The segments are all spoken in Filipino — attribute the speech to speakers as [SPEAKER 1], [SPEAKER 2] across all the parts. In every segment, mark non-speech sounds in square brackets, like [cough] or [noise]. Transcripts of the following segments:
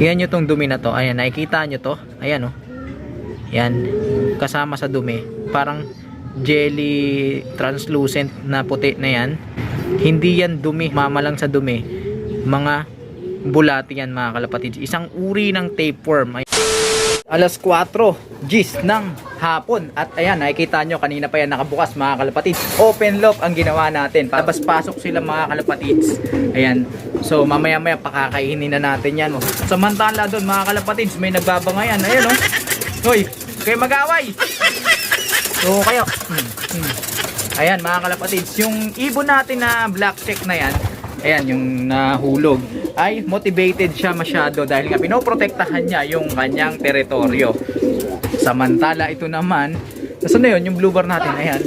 [SPEAKER 1] Tingnan nyo tong dumi na to. Ayan, nakikita nyo to. Ayan oh. Yan. Kasama sa dumi. Parang jelly translucent na puti na yan. Hindi yan dumi. Mama lang sa dumi. Mga bulati yan mga kalapatids. Isang uri ng tapeworm. Ay- Alas 4 gis ng hapon. At ayan nakikita nyo kanina pa yan nakabukas mga kalapatids open lock ang ginawa natin. Tapos pasok sila mga kalapatids. Ayan. So mamaya maya pakakainin na natin yan oh. samantala doon mga kalapatids may nagbabangayan. Ayan oh. Hoy kayo mag-away so kayo. Hmm, hmm. ayan mga kalapatids yung ibon natin na black check na yan ayan yung nahulog. Ay motivated siya masyado dahil nga pinoprotektahan niya yung kanyang teritoryo. Samantala ito naman nasa na yun? Yung blue bar natin ayan.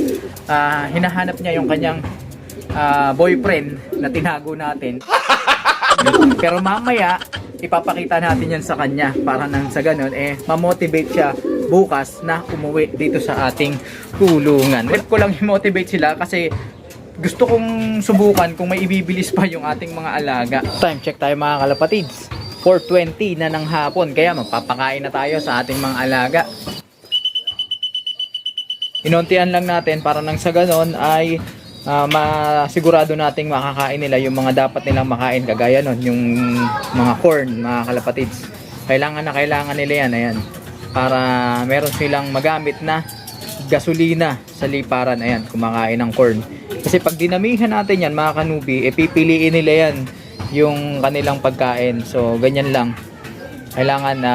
[SPEAKER 1] Ah, hinahanap niya yung kanyang ah, boyfriend na tinago natin. [laughs] Pero mamaya ipapakita natin yan sa kanya. Para nang sa ganun eh mamotivate siya bukas na umuwi dito sa ating kulungan. Trip ko lang i-motivate sila kasi gusto kong subukan kung may ibibilis pa yung ating mga alaga. Time check tayo mga kalapatids. 4.20 na ng hapon kaya magpapakain na tayo sa ating mga alaga. Inuntian lang natin para nang sa ganon ay ah, masigurado nating makakain nila yung mga dapat nilang makain kagaya nun yung mga corn mga kalapatids. Kailangan na kailangan nila yan ayan para meron silang magamit na gasolina sa liparan ayan kumakain ng corn. Kasi pag dinamihan natin yan mga kanubi, eh, pipiliin nila yan yung kanilang pagkain. So ganyan lang. Kailangan na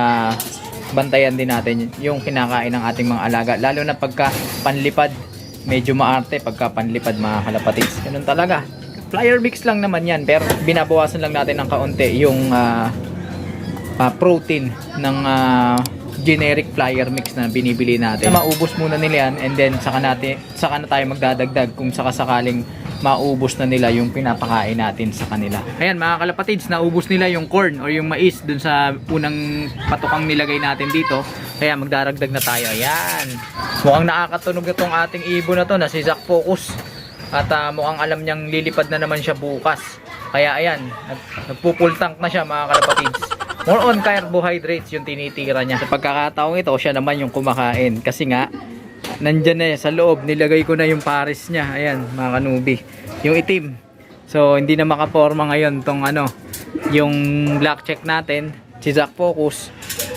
[SPEAKER 1] bantayan din natin yung kinakain ng ating mga alaga. Lalo na pagka panlipad, medyo maarte pagka panlipad mga kalapatids. Ganun talaga. Flyer mix lang naman yan, pero binabawasan lang natin ng kaunti yung ah, ah, protein ng ah, generic flyer mix na binibili natin. Maubos muna nila yan and then saka natin saka na tayo magdadagdag kung sakasakaling maubos na nila yung pinapakain natin sa kanila. Ayan mga kalapatids, naubos nila yung corn or yung mais dun sa unang patukang nilagay natin dito. Kaya magdaragdag na tayo. Ayan. Mukhang nakakatunog na tong ating ibon na to na si Zack Focus. At ah, mukhang alam niyang lilipad na naman siya bukas. Kaya ayan, nag, nagpupul tank na siya mga kalapatids. More on carbohydrates yung tinitira niya. Sa pagkakataong ito, siya naman yung kumakain. Kasi nga, nandyan na sa loob, nilagay ko na yung pares niya. Ayan, mga kanubi. Yung itim. So, hindi na makaporma ngayon tong ano, yung black check natin, si Zack Focus.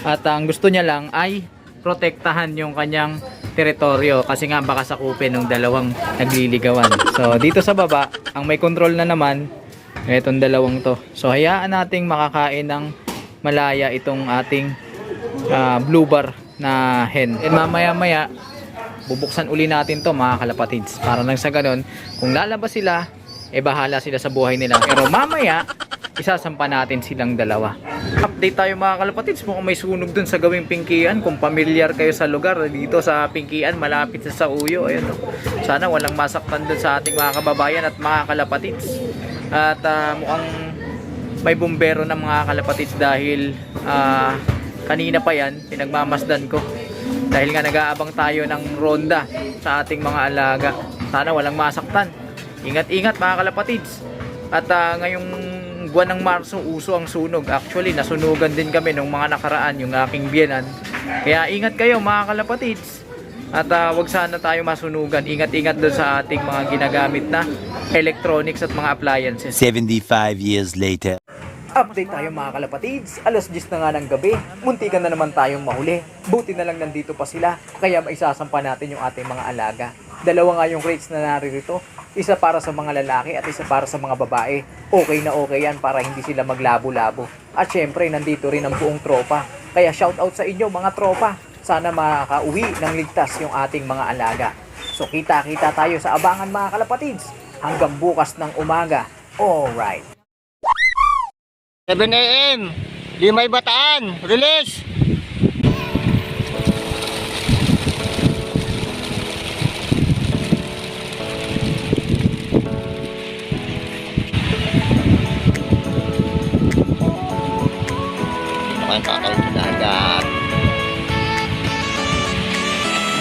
[SPEAKER 1] At ang gusto niya lang ay protektahan yung kanyang teritoryo kasi nga baka sakupin ng dalawang nagliligawan. So, dito sa baba, ang may control na naman, etong dalawang to. So, hayaan nating makakain ng malaya itong ating ah, blue bar na hen. And mamaya maya, bubuksan uli natin to mga kalapatids. Para nang sa ganun, kung lalabas sila, eh bahala sila sa buhay nila. Pero mamaya, isasampa natin silang dalawa. Update tayo mga kalapatids mukhang may sunog dun sa gawing pingkian. Kung familiar kayo sa lugar, dito sa pingkian, malapit sa Sauyo. Ayun, oh. Sana walang masaktan dun sa ating mga kababayan at mga kalapatids. At ah, mukhang may bumbero ng mga kalapatids dahil ah, kanina pa yan, pinagmamasdan ko. Dahil nga nag-aabang tayo ng ronda sa ating mga alaga. Sana walang masaktan. Ingat-ingat mga kalapatids. At ah, ngayong buwan ng Marso, uso ang sunog. Actually, nasunugan din kami nung mga nakaraan, yung aking biyenan. Kaya ingat kayo mga kalapatids. At ah, wag sana tayo masunugan. Ingat-ingat doon sa ating mga ginagamit na electronics at mga appliances.
[SPEAKER 2] 75 years later.
[SPEAKER 1] Update tayo mga kalapatids. Alas 10 na nga ng gabi. Muntikan na naman tayong mahuli. Buti na lang nandito pa sila. Kaya maisasampa natin yung ating mga alaga. Dalawa nga yung crates na naririto. Isa para sa mga lalaki at isa para sa mga babae. Okay na okay yan para hindi sila maglabo-labo. At syempre, nandito rin ang buong tropa. Kaya shout out sa inyo mga tropa. Sana makauwi ng ligtas yung ating mga alaga. So kita-kita tayo sa abangan mga kalapatids. Hanggang bukas ng umaga. Alright.
[SPEAKER 3] 7 a.m. Limay Bataan. Release! Naman kakawin sa dagat.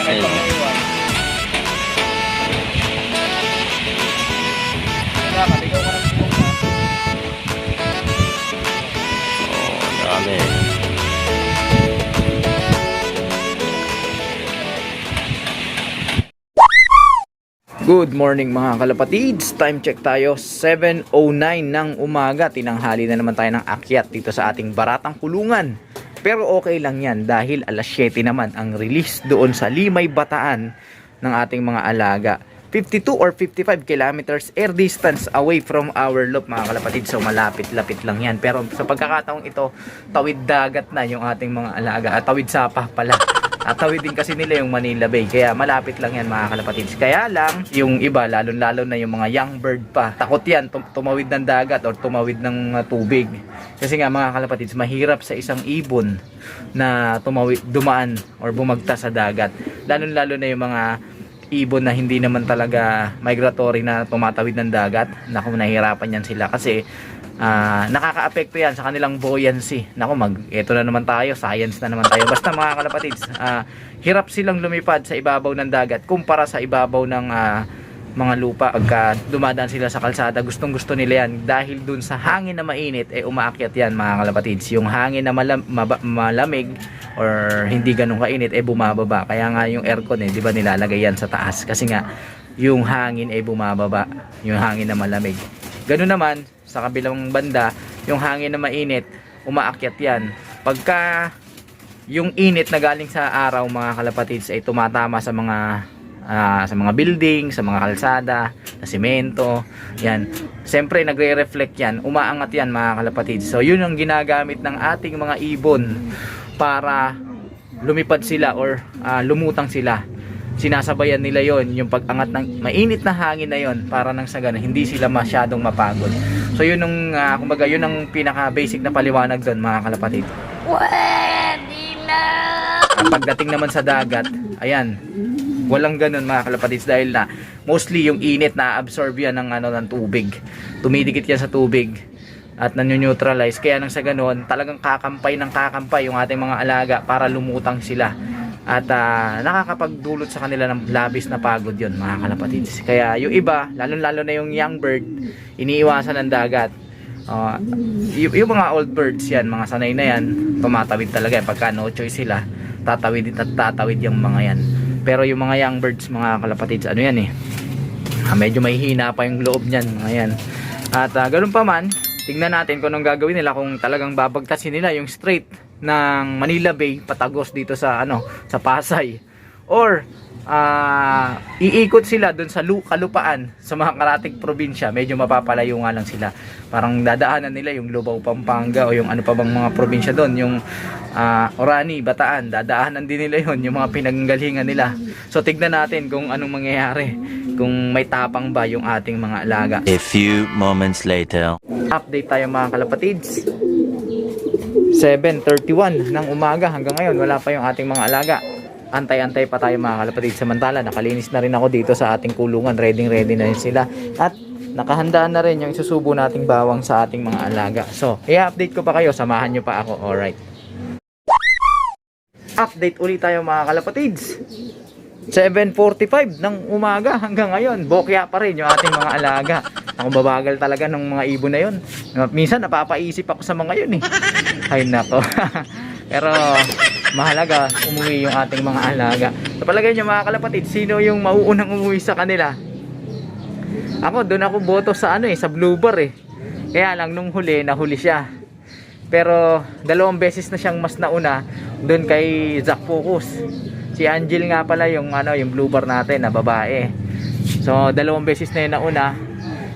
[SPEAKER 3] Oh,
[SPEAKER 1] Good morning mga kalapatids. Time check tayo. 7.09 ng umaga. Tinanghali na naman tayo ng akyat dito sa ating baratang kulungan. Pero okay lang yan dahil alas 7 naman ang release doon sa Limay Bataan ng ating mga alaga. 52 or 55 kilometers air distance away from our loop mga kalapatid. So malapit-lapit lang yan. Pero sa pagkakataong ito, tawid dagat na yung ating mga alaga. At tawid sapa pala. At tawid din kasi nila yung Manila Bay. Kaya malapit lang yan mga kalapatids. Kaya lang, yung iba, lalo-lalo na yung mga young bird pa. Takot yan, tum- tumawid ng dagat or tumawid ng uh, tubig. Kasi nga mga kalapatids, mahirap sa isang ibon na tumawid, dumaan or bumagta sa dagat. Lalo-lalo na yung mga ibon na hindi naman talaga migratory na tumatawid ng dagat. Naku, nahihirapan yan sila kasi ah, nakaka-apekto yan sa kanilang buoyancy. Naku, mag, eto na naman tayo, science na naman tayo. Basta mga kalapatids, ah, hirap silang lumipad sa ibabaw ng dagat kumpara sa ibabaw ng ah, mga lupa. Pagka dumadaan sila sa kalsada gustong gusto nila yan. Dahil dun sa hangin na mainit eh umaakyat yan mga kalapatids. Yung hangin na malam, malamig or hindi ganun kainit eh bumababa. Kaya nga yung aircon eh di ba nilalagay yan sa taas? Kasi nga yung hangin eh bumababa. Yung hangin na malamig. Ganun naman sa kabilang banda yung hangin na mainit umaakyat yan pagka yung init na galing sa araw mga kalapatids ay tumatama sa mga ah, sa mga building, sa mga kalsada, sa semento. Yan. Siyempre nagre-reflect yan. Umaangat yan mga kalapatids. So yun ang ginagamit ng ating mga ibon para lumipad sila or ah, lumutang sila. Sinasabayan nila yon yung pag-angat ng mainit na hangin na yon para nang sa ganun hindi sila masyadong mapagod. So yun ang ah, kumbaga yun ang pinaka basic na paliwanag doon mga kalapatid. Ang pagdating naman sa dagat, ayan, walang ganun mga kalapatids dahil na mostly yung init na absorb yan ng ano ng tubig. Tumidikit yan sa tubig at nanyo-neutralize. Kaya nang sa ganun, talagang kakampay ng kakampay yung ating mga alaga para lumutang sila. At ah, nakakapagdulot sa kanila ng labis na pagod yon mga kalapatids. Kaya yung iba, lalo-lalo na yung young bird, iniiwasan ng dagat. Y- yung mga old birds yan, mga sanay na yan, tumatawid talaga yan. Pagka no choice sila, tatawid at tatawid yung mga yan. Pero yung mga young birds, mga kalapatids, ano yan eh, ah, medyo may hina pa yung loob niyan, mga yan. At ah, ganun pa man, tingnan natin kung anong gagawin nila kung talagang babagtasin nila yung straight ng Manila Bay patagos dito sa ano sa Pasay. Or ah, iikot sila doon sa lu- kalupaan sa mga karatig probinsya. Medyo mapapalayo nga lang sila. Parang dadaanan nila yung Lubao Pampanga o yung ano pa bang mga probinsya doon yung ah, Orani Bataan dadaanan din nila yon yung mga pinanggalingan nila. So tignan natin kung anong mangyayari. Kung may tapang ba yung ating mga alaga.
[SPEAKER 2] A few moments later.
[SPEAKER 1] update tayo mga kalapatids 7.31 ng umaga. Hanggang ngayon wala pa yung ating mga alaga. Antay-antay pa tayo mga kalapatids samantala nakalinis na rin ako dito sa ating kulungan. Ready ready na rin sila. At nakahanda na rin yung isusubo nating bawang sa ating mga alaga. So i-update ko pa kayo. Samahan nyo pa ako. Alright. Update ulit tayo mga kalapatids 7.45 ng umaga hanggang ngayon. Bokya pa rin yung ating mga alaga. Ako babagal talaga ng mga ibon na yun. Minsan napapaisip ako sa mga yun eh ay nako. [laughs] Pero mahalaga umuwi yung ating mga alaga. Sa palagay nyo mga kalapatid sino yung mauunang umuwi sa kanila? Ako doon ako boto sa ano eh sa blue bar eh. Kaya lang nung huli nahuli siya. Pero dalawang beses na siyang mas nauna doon kay Zack Focus. Si Angel nga pala yung ano yung blue bar natin na babae. So dalawang beses na yun nauna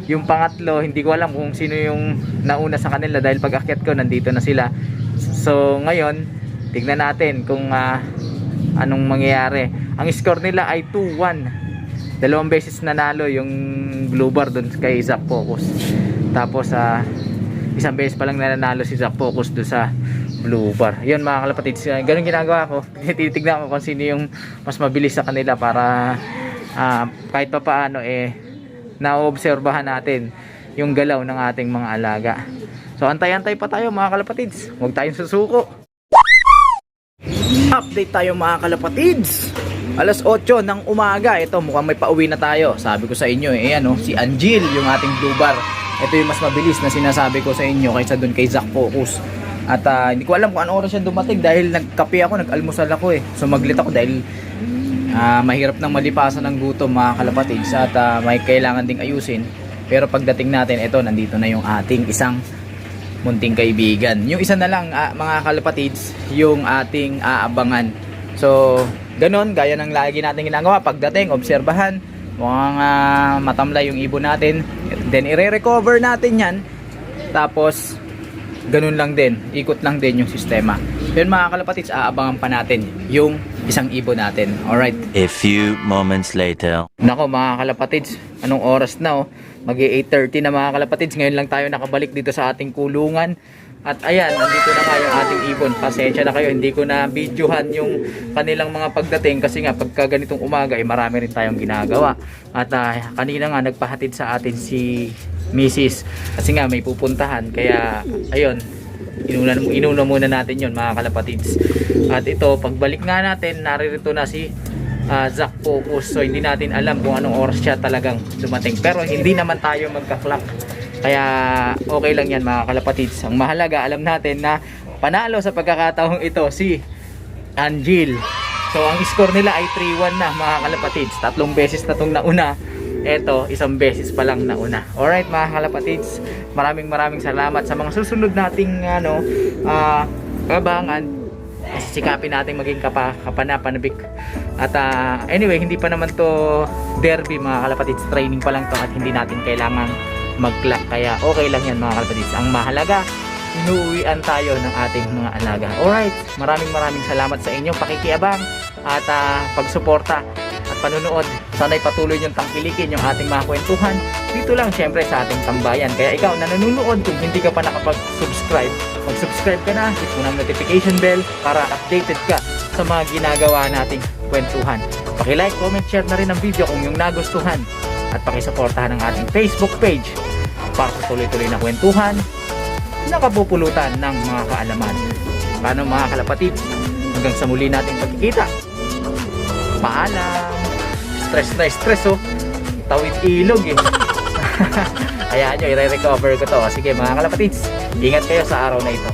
[SPEAKER 1] yung pangatlo hindi ko alam kung sino yung nauna sa kanila dahil pag akyat ko nandito na sila. So ngayon tignan natin kung ah, anong mangyayari. Ang score nila ay 2-1 dalawang beses nanalo yung blue bar dun kay Zack Focus tapos sa isang beses pa lang nanalo si Zack Focus doon sa blue bar. Yun mga kalapatids ganun ginagawa ko. [laughs] Titignan ko kung sino yung mas mabilis sa kanila para ah, kahit pa paano eh naoobserbahan natin yung galaw ng ating mga alaga so antay-antay pa tayo mga kalapatids huwag tayong susuko Update tayo mga kalapatids. Alas 8 ng umaga. Ito mukhang may pauwi na tayo. Sabi ko sa inyo eh, ayan oh, si Angel yung ating blue bar. Ito yung mas mabilis na sinasabi ko sa inyo kaysa dun kay Zack Focus. At ah, hindi ko alam kung ano oras siya dumating dahil nagkape ako, nag-almusal ako eh. Sumaglit ako dahil ah, mahirap nang malipasan ng gutom mga kalapatids at ah, may kailangan ding ayusin. Pero pagdating natin, ito, nandito na yung ating isang munting kaibigan. Yung isa na lang ah, mga kalapatids, yung ating aabangan. So, ganon, gaya ng lagi natin ginagawa. Pagdating, obserbahan, mukhang ah, matamlay yung ibon natin. Then, ire-recover natin yan. Tapos, ganun lang din. Ikot lang din yung sistema. Yun mga kalapatids, aabangan pa natin yung isang ibon natin. Alright.
[SPEAKER 2] A few moments later.
[SPEAKER 1] Nako mga kalapatids, anong oras na oh? mag 8.30 na mga kalapatids. Ngayon lang tayo nakabalik dito sa ating kulungan. At ayan, nandito na nga yung ating ibon. Pasensya na kayo, hindi ko na videohan yung kanilang mga pagdating kasi nga pagka ganitong umaga, eh, marami rin tayong ginagawa. At ah, kanina nga nagpahatid sa atin si Mrs. Kasi nga may pupuntahan. Kaya ayun, inuna, inuna muna natin yon mga kalapatids. At ito, pagbalik nga natin, naririto na si uh, Zach Focus. So hindi natin alam kung anong oras siya talagang dumating. Pero hindi naman tayo magka-clock. Kaya okay lang yan mga kalapatids. Ang mahalaga, alam natin na panalo sa pagkakataong ito si Angel. So ang score nila ay 3-1 na mga kalapatids. Tatlong beses na itong nauna. Eto, isang beses pa lang nauna. Alright mga kalapatids, maraming maraming salamat sa mga susunod nating ano, ah, kabangan. Sisikapin natin maging kapa, kapanapanabik. At ah, anyway, hindi pa naman to derby mga kalapatids. Training pa lang to at hindi natin kailangan mag-clock. Kaya okay lang yan mga kalapatids. Ang mahalaga, inuuwian tayo ng ating mga alaga. Alright, maraming maraming salamat sa inyo pakikiabang at ah, pagsuporta at panunood. Sana'y patuloy niyong tangkilikin yung ating mga kwentuhan dito lang syempre sa ating tambayan. Kaya ikaw na nanonood kung hindi ka pa nakapag-subscribe, mag-subscribe ka na, hit mo ng notification bell para updated ka sa mga ginagawa nating kwentuhan. Paki-like, comment, share na rin ang video kung yung nagustuhan at pakisuportahan ang ating Facebook page para sa tuloy-tuloy na kwentuhan nakapupulutan ng mga kaalaman. Paano mga kalapatid? Hanggang sa muli nating pagkikita. Paalam. Stress na stress oh. Tawid ilog eh. [laughs] Ayan nyo, i-recover ko to. Sige mga kalapatids, ingat kayo sa araw na ito.